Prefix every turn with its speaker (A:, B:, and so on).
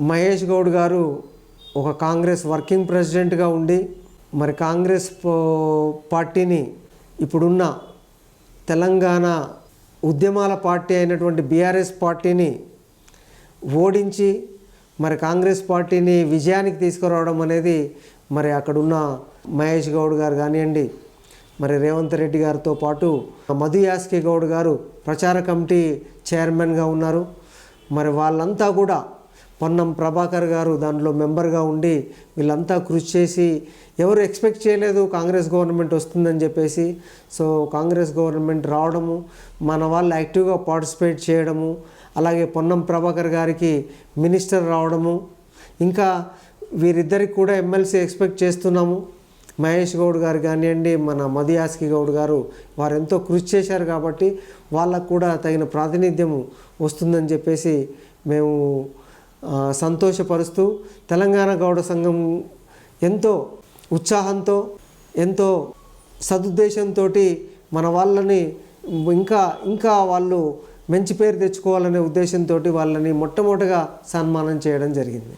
A: మహేష్ గౌడ్ గారు ఒక కాంగ్రెస్ వర్కింగ్ ప్రెసిడెంట్గా ఉండి మరి కాంగ్రెస్ పో- పార్టీని ఇప్పుడున్న తెలంగాణ ఉద్యమాల పార్టీ అయినటువంటి బీఆర్ఎస్ పార్టీని ఓడించి మరి కాంగ్రెస్ పార్టీని విజయానికి తీసుకురావడం అనేది మరి అక్కడున్న మహేష్ గౌడ్ గారు కానివ్వండి మరి రేవంత్ రెడ్డి గారితో పాటు మధు యాస్కి గౌడ్ గారు ప్రచార కమిటీ చైర్మన్గా ఉన్నారు. మరి వాళ్ళంతా కూడా పొన్నం ప్రభాకర్ గారు దాంట్లో మెంబర్గా ఉండి వీళ్ళంతా కృషి చేసి ఎవరు ఎక్స్పెక్ట్ చేయలేదు కాంగ్రెస్ గవర్నమెంట్ వస్తుందని చెప్పేసి సో కాంగ్రెస్ గవర్నమెంట్ రావడము మన వాళ్ళు యాక్టివ్గా పార్టిసిపేట్ చేయడము అలాగే పొన్నం ప్రభాకర్ గారికి మినిస్టర్ రావడము ఇంకా వీరిద్దరికి కూడా ఎమ్మెల్సీ ఎక్స్పెక్ట్ చేస్తున్నాము. మహేష్ గౌడ్ గారు కానివ్వండి మన మదియాస్కి గౌడ్ గారు వారు ఎంతో కృషి చేశారు కాబట్టి వాళ్ళకు కూడా తగిన ప్రాతినిధ్యం వస్తుందని చెప్పేసి మేము సంతోషపరుస్తూ తెలంగాణ గౌడ సంఘం ఎంతో ఉత్సాహంతో ఎంతో సదుద్దేశంతో మన వాళ్ళని ఇంకా ఇంకా వాళ్ళు మంచి పేరు తెచ్చుకోవాలనే ఉద్దేశంతో వాళ్ళని మొట్టమొదటిగా సన్మానం చేయడం జరిగింది.